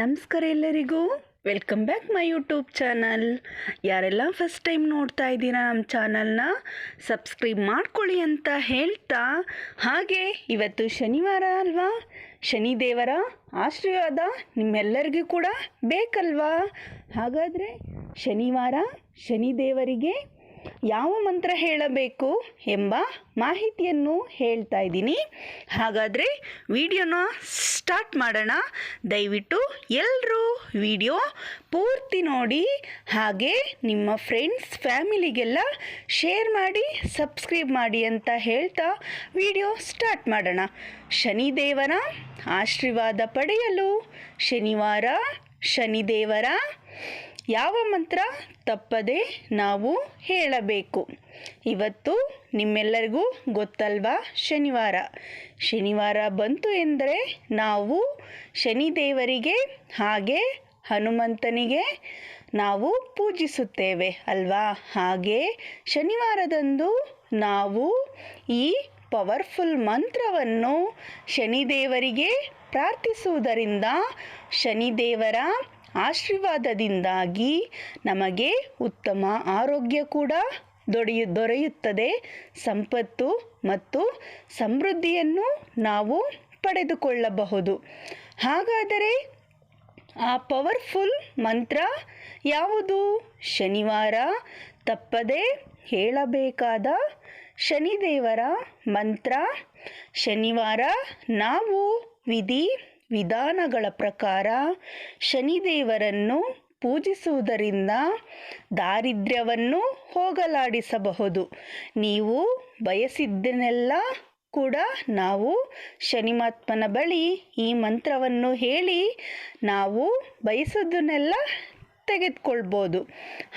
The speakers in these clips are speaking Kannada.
ನಮಸ್ಕಾರ ಎಲ್ಲರಿಗೂ. Welcome back my YouTube channel ಯಾರೆಲ್ಲ ಫಸ್ಟ್ ಟೈಮ್ ನೋಡ್ತಾ ಇದ್ದೀರಾ ನಮ್ಮ ಚಾನಲ್ನ ಸಬ್ಸ್ಕ್ರೈಬ್ ಮಾಡ್ಕೊಳ್ಳಿ ಅಂತ ಹೇಳ್ತಾ. ಹಾಗೆ ಇವತ್ತು ಶನಿವಾರ ಅಲ್ವಾ? ಶನಿದೇವರ ಆಶೀರ್ವಾದ ನಿಮ್ಮೆಲ್ಲರಿಗೂ ಕೂಡ ಬೇಕಲ್ವಾ? ಹಾಗಾದರೆ ಶನಿವಾರ ಶನಿದೇವರಿಗೆ ಯಾವ ಮಂತ್ರ ಹೇಳಬೇಕು ಎಂಬ ಮಾಹಿತಿಯನ್ನು ಹೇಳ್ತಾ ಇದ್ದೀನಿ. ಹಾಗಾದರೆ ವಿಡಿಯೋನ ಸ್ಟಾರ್ಟ್ ಮಾಡೋಣ. ದಯವಿಟ್ಟು ಎಲ್ಲರೂ ವಿಡಿಯೋ ಪೂರ್ತಿ ನೋಡಿ, ಹಾಗೆ ನಿಮ್ಮ ಫ್ರೆಂಡ್ಸ್, ಫ್ಯಾಮಿಲಿಗೆಲ್ಲ ಶೇರ್ ಮಾಡಿ, ಸಬ್ಸ್ಕ್ರೈಬ್ ಮಾಡಿ ಅಂತ ಹೇಳ್ತಾ ವಿಡಿಯೋ ಸ್ಟಾರ್ಟ್ ಮಾಡೋಣ. ಶನಿದೇವರ ಆಶೀರ್ವಾದ ಪಡೆಯಲು ಶನಿವಾರ ಶನಿದೇವರ ಯಾವ ಮಂತ್ರ ತಪ್ಪದೆ ನಾವು ಹೇಳಬೇಕು? ಇವತ್ತು ನಿಮ್ಮೆಲ್ಲರಿಗೂ ಗೊತ್ತಲ್ವಾ ಶನಿವಾರ. ಶನಿವಾರ ಬಂತು ಎಂದರೆ ನಾವು ಶನಿದೇವರಿಗೆ ಹಾಗೆ ಹನುಮಂತನಿಗೆ ನಾವು ಪೂಜಿಸುತ್ತೇವೆ ಅಲ್ವಾ? ಹಾಗೆ ಶನಿವಾರದಂದು ನಾವು ಈ ಪವರ್ಫುಲ್ ಮಂತ್ರವನ್ನು ಶನಿದೇವರಿಗೆ ಪ್ರಾರ್ಥಿಸುವುದರಿಂದ ಶನಿದೇವರ ಆಶೀರ್ವಾದದಿಂದಾಗಿ ನಮಗೆ ಉತ್ತಮ ಆರೋಗ್ಯ ಕೂಡ ದೊರೆಯು ದೊರೆಯುತ್ತದೆ. ಸಂಪತ್ತು ಮತ್ತು ಸಮೃದ್ಧಿಯನ್ನು ನಾವು ಪಡೆದುಕೊಳ್ಳಬಹುದು. ಹಾಗಾದರೆ ಆ ಪವರ್ಫುಲ್ ಮಂತ್ರ ಯಾವುದು? ಶನಿವಾರ ತಪ್ಪದೆ ಹೇಳಬೇಕಾದ ಶನಿದೇವರ ಮಂತ್ರ. ಶನಿವಾರ ನಾವು ವಿಧಿ ವಿಧಾನಗಳ ಪ್ರಕಾರ ಶನಿದೇವರನ್ನು ಪೂಜಿಸುವುದರಿಂದ ದಾರಿದ್ರ್ಯವನ್ನು ಹೋಗಲಾಡಿಸಬಹುದು. ನೀವು ಬಯಸಿದ್ದನ್ನೆಲ್ಲ ಕೂಡ ನಾವು ಶನಿಮಾತ್ಮನ ಬಳಿ ಈ ಮಂತ್ರವನ್ನು ಹೇಳಿ ನಾವು ಬಯಸೋದನ್ನೆಲ್ಲ ತೆಗೆದುಕೊಳ್ಬೋದು.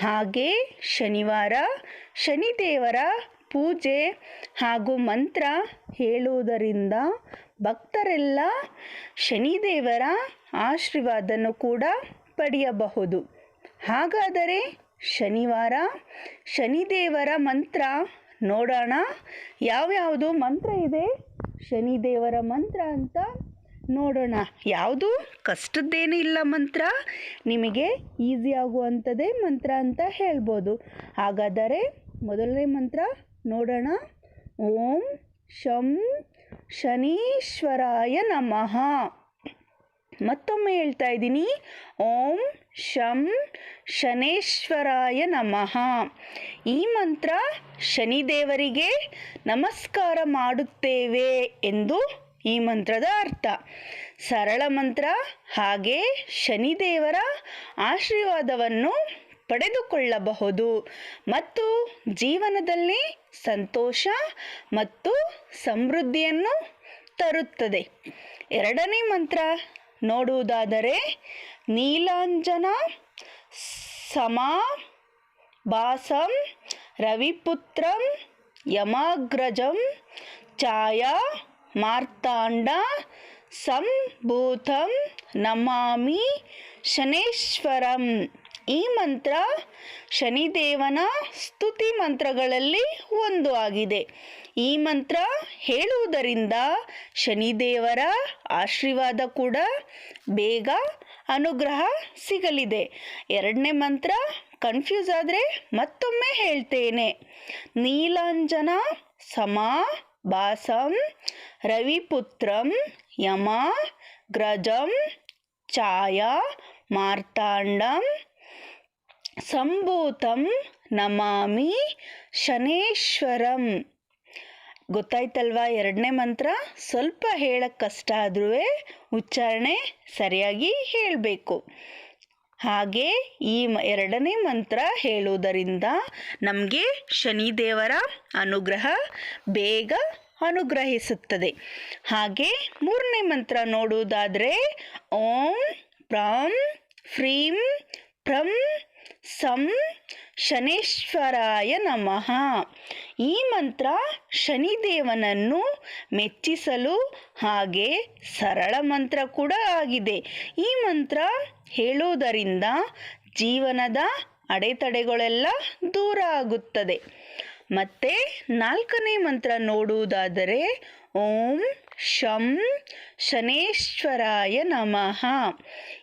ಹಾಗೆ ಶನಿವಾರ ಶನಿದೇವರ ಪೂಜೆ ಹಾಗೂ ಮಂತ್ರ ಹೇಳುವುದರಿಂದ ಭಕ್ತರೆಲ್ಲ ಶನಿದೇವರ ಆಶೀರ್ವಾದನ್ನು ಕೂಡ ಪಡೆಯಬಹುದು. ಹಾಗಾದರೆ ಶನಿವಾರ ಶನಿದೇವರ ಮಂತ್ರ ನೋಡೋಣ. ಯಾವ್ಯಾವುದು ಮಂತ್ರ ಇದೆ? ಶನಿದೇವರ ಮಂತ್ರ ಅಂತ ನೋಡೋಣ. ಯಾವುದು? ಕಷ್ಟದ್ದೇನೂ ಇಲ್ಲ ಮಂತ್ರ. ನಿಮಗೆ ಈಸಿ ಆಗುವಂಥದ್ದೇ ಮಂತ್ರ ಅಂತ ಹೇಳ್ಬೋದು. ಹಾಗಾದರೆ ಮೊದಲನೇ ಮಂತ್ರ ನೋಡೋಣ. ಓಂ ಶಂ ಶನೀಶ್ವರಾಯ ನಮಃ. ಮತ್ತೊಮ್ಮೆ ಹೇಳ್ತಾ ಇದ್ದೀನಿ. ಓಂ ಶಂ ಶನೇಶ್ವರಾಯ ನಮಃ. ಈ ಮಂತ್ರ ಶನಿದೇವರಿಗೆ ನಮಸ್ಕಾರ ಮಾಡುತ್ತೇವೆ ಎಂದು ಈ ಮಂತ್ರದ ಅರ್ಥ. ಸರಳ ಮಂತ್ರ. ಹಾಗೆ ಶನಿದೇವರ ಆಶೀರ್ವಾದವನ್ನು ಪಡೆದುಕೊಳ್ಳಬಹುದು. ಮತ್ತು ಜೀವನದಲ್ಲಿ ಸಂತೋಷ ಮತ್ತು ಸಮೃದ್ಧಿಯನ್ನು ತರುತ್ತದೆ. ಎರಡನೇ ಮಂತ್ರ ನೋಡುವುದಾದರೆ, ನೀಲಾಂಜನ ಸಮ ಬಾಸಂ ರವಿಪುತ್ರಂ ಯಮಾಗ್ರಜಂ ಛಾಯಾ ಮಾರ್ತಾಂಡ ಸಂಭೂತಂ ನಮಾಮಿ ಶನೇಶ್ವರಂ. ಈ ಮಂತ್ರ ಶನಿದೇವನ ಸ್ತುತಿ ಮಂತ್ರಗಳಲ್ಲಿ ಒಂದು ಆಗಿದೆ. ಈ ಮಂತ್ರ ಹೇಳುವುದರಿಂದ ಶನಿದೇವರ ಆಶೀರ್ವಾದ ಕೂಡ ಬೇಗ ಅನುಗ್ರಹ ಸಿಗಲಿದೆ. ಎರಡನೇ ಮಂತ್ರ ಕನ್ಫ್ಯೂಸ್ ಆದರೆ ಮತ್ತೊಮ್ಮೆ ಹೇಳ್ತೇನೆ. ನೀಲಾಂಜನ ಸಮ ಬಾಸಂ ರವಿಪುತ್ರಂ ಯಮ ಗ್ರಜಂ ಛಾಯಾ ಮಾರ್ತಾಂಡಂ ಸಂಭೂತಂ ನಮಾಮಿ ಶನೇಶ್ವರಂ. ಗೊತ್ತಾಯ್ತಲ್ವಾ ಎರಡನೇ ಮಂತ್ರ? ಸ್ವಲ್ಪ ಹೇಳಕ್ಕೆ ಕಷ್ಟ ಆದ್ರೂ ಉಚ್ಚಾರಣೆ ಸರಿಯಾಗಿ ಹೇಳಬೇಕು. ಹಾಗೆ ಈ ಎರಡನೇ ಮಂತ್ರ ಹೇಳುವುದರಿಂದ ನಮಗೆ ಶನಿದೇವರ ಅನುಗ್ರಹ ಬೇಗ ಅನುಗ್ರಹಿಸುತ್ತದೆ. ಹಾಗೆ ಮೂರನೇ ಮಂತ್ರ ನೋಡುವುದಾದರೆ ಓಂ ಪ್ರಾಂ ಫ್ರೀಂ ಪ್ರಂ ಸಂ ಶನೇಶ್ವರಾಯ ನಮಃ ಈ ಮಂತ್ರ ಶನಿದೇವನನ್ನು ಮೆಚ್ಚಿಸಲು ಹಾಗೆ ಸರಳ ಮಂತ್ರ ಕೂಡ ಆಗಿದೆ. ಈ ಮಂತ್ರ ಹೇಳುವುದರಿಂದ ಜೀವನದ ಅಡೆತಡೆಗಳೆಲ್ಲ ದೂರ ಆಗುತ್ತದೆ. ಮತ್ತೆ ನಾಲ್ಕನೇ ಮಂತ್ರ ನೋಡುವುದಾದರೆ ಓಂ ಶಂ ಶನೇಶ್ವರಾಯ ನಮಃ.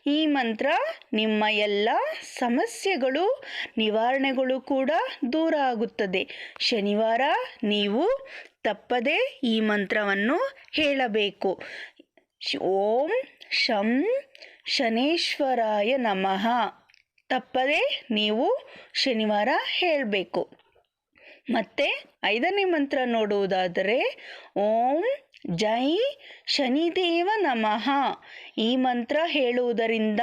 ಈ ಮಂತ್ರ ನಿಮ್ಮ ಎಲ್ಲ ಸಮಸ್ಯೆಗಳು, ನಿವಾರಣೆಗಳು ಕೂಡ ದೂರ ಆಗುತ್ತದೆ. ಶನಿವಾರ ನೀವು ತಪ್ಪದೆ ಈ ಮಂತ್ರವನ್ನು ಹೇಳಬೇಕು. ಓಂ ಶಂ ಶನೇಶ್ವರಾಯ ನಮಃ. ತಪ್ಪದೆ ನೀವು ಶನಿವಾರ ಹೇಳಬೇಕು. ಮತ್ತೆ ಐದನೇ ಮಂತ್ರ ನೋಡುವುದಾದರೆ, ಓಂ ಜೈ ಶನಿದೇವ ನಮಃ. ಈ ಮಂತ್ರ ಹೇಳುವುದರಿಂದ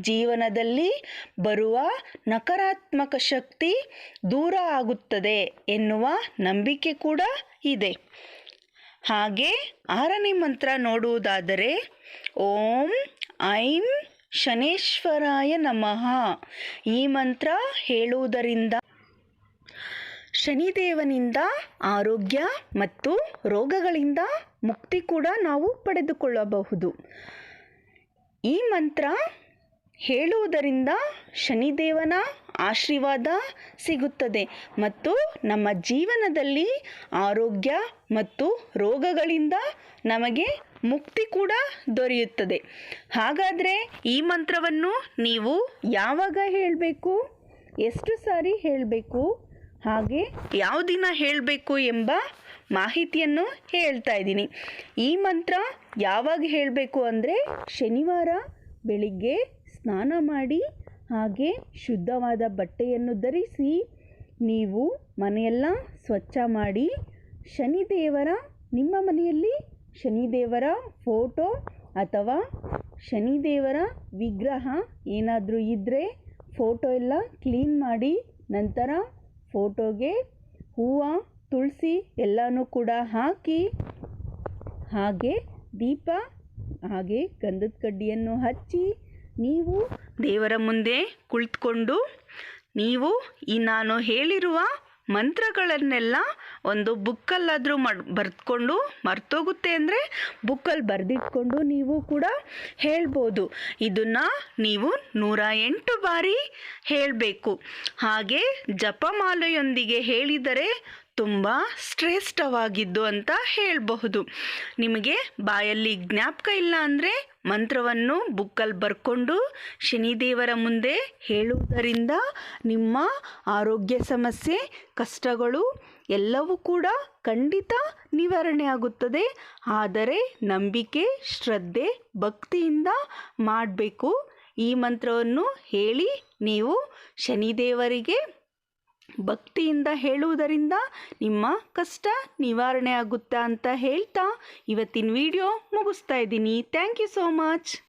ಜೀವನದಲ್ಲಿ ಬರುವ ನಕಾರಾತ್ಮಕ ಶಕ್ತಿ ದೂರ ಆಗುತ್ತದೆ ಎನ್ನುವ ನಂಬಿಕೆ ಕೂಡ ಇದೆ. ಹಾಗೆ ಆರನೇ ಮಂತ್ರ ನೋಡುವುದಾದರೆ, ಓಂ ಐಂ ಶನೇಶ್ವರಾಯ ನಮಃ. ಈ ಮಂತ್ರ ಹೇಳುವುದರಿಂದ ಶನಿದೇವನಿಂದ ಆರೋಗ್ಯ ಮತ್ತು ರೋಗಗಳಿಂದ ಮುಕ್ತಿ ಕೂಡ ನಾವು ಪಡೆದುಕೊಳ್ಳಬಹುದು. ಈ ಮಂತ್ರ ಹೇಳುವುದರಿಂದ ಶನಿದೇವನ ಆಶೀರ್ವಾದ ಸಿಗುತ್ತದೆ ಮತ್ತು ನಮ್ಮ ಜೀವನದಲ್ಲಿ ಆರೋಗ್ಯ ಮತ್ತು ರೋಗಗಳಿಂದ ನಮಗೆ ಮುಕ್ತಿ ಕೂಡ ದೊರೆಯುತ್ತದೆ. ಹಾಗಾದರೆ ಈ ಮಂತ್ರವನ್ನು ನೀವು ಯಾವಾಗ ಹೇಳಬೇಕು? ಎಷ್ಟು ಸಾರಿ ಹೇಳಬೇಕು? ಹಾಗೆ ಯಾವ ದಿನ ಹೇಳಬೇಕು ಎಂಬ ಮಾಹಿತಿಯನ್ನು ಹೇಳ್ತಾ ಇದ್ದೀನಿ. ಈ ಮಂತ್ರ ಯಾವಾಗ ಹೇಳಬೇಕು ಅಂದರೆ ಶನಿವಾರ ಬೆಳಿಗ್ಗೆ ಸ್ನಾನ ಮಾಡಿ ಹಾಗೆ ಶುದ್ಧವಾದ ಬಟ್ಟೆಯನ್ನು ಧರಿಸಿ ನೀವು ಮನೆಯೆಲ್ಲ ಸ್ವಚ್ಛ ಮಾಡಿ ಶನಿದೇವರ, ನಿಮ್ಮ ಮನೆಯಲ್ಲಿ ಶನಿದೇವರ ಫೋಟೋ ಅಥವಾ ಶನಿದೇವರ ವಿಗ್ರಹ ಏನಾದರೂ ಇದ್ದರೆ ಫೋಟೋ ಎಲ್ಲ ಕ್ಲೀನ್ ಮಾಡಿ ನಂತರ ಫೋಟೋಗೆ ಹೂವು, ತುಳಸಿ ಎಲ್ಲನೂ ಕೂಡ ಹಾಕಿ ಹಾಗೆ ದೀಪ, ಹಾಗೆ ಗಂಧದ ಕಡ್ಡಿಯನ್ನು ಹಚ್ಚಿ ನೀವು ದೇವರ ಮುಂದೆ ಕುಳಿತುಕೊಂಡು, ನೀವು ಈ ನಾನು ಹೇಳಿರುವ ಮಂತ್ರಗಳನ್ನೆಲ್ಲ ಒಂದು ಬುಕ್ಕಲ್ಲಾದರೂ ಮಡ್, ಬರೆದ್ಕೊಂಡು ಮರ್ತೋಗುತ್ತೆ ಅಂದರೆ ಬುಕ್ಕಲ್ಲಿ ಬರೆದಿಟ್ಕೊಂಡು ನೀವು ಕೂಡ ಹೇಳ್ಬೋದು. ಇದನ್ನು ನೀವು ನೂರ ಎಂಟು ಬಾರಿ ಹೇಳಬೇಕು. ಹಾಗೆ ಜಪಮಾಲೆಯೊಂದಿಗೆ ಹೇಳಿದರೆ ತುಂಬ ಶ್ರೇಷ್ಠವಾಗಿದ್ದು ಅಂತ ಹೇಳಬಹುದು. ನಿಮಗೆ ಬಾಯಲ್ಲಿ ಜ್ಞಾಪಕ ಇಲ್ಲ ಅಂದರೆ ಮಂತ್ರವನ್ನು ಬುಕ್ಕಲ್ಲಿ ಬರ್ಕೊಂಡು ಶನಿದೇವರ ಮುಂದೆ ಹೇಳುವುದರಿಂದ ನಿಮ್ಮ ಆರೋಗ್ಯ ಸಮಸ್ಯೆ, ಕಷ್ಟಗಳು ಎಲ್ಲವೂ ಕೂಡ ಖಂಡಿತ ನಿವಾರಣೆ ಆಗುತ್ತದೆ. ಆದರೆ ನಂಬಿಕೆ, ಶ್ರದ್ಧೆ, ಭಕ್ತಿಯಿಂದ ಮಾಡಬೇಕು. ಈ ಮಂತ್ರವನ್ನು ಹೇಳಿ ನೀವು ಶನಿದೇವರಿಗೆ ಭಕ್ತಿಯಿಂದ ಹೇಳುವುದರಿಂದ ನಿಮ್ಮ ಕಷ್ಟ ನಿವಾರಣೆ ಆಗುತ್ತಾ ಅಂತ ಹೇಳ್ತಾ ಇವತ್ತಿನ ವಿಡಿಯೋ ಮುಗಿಸ್ತಾ ಇದ್ದೀನಿ. Thank you so much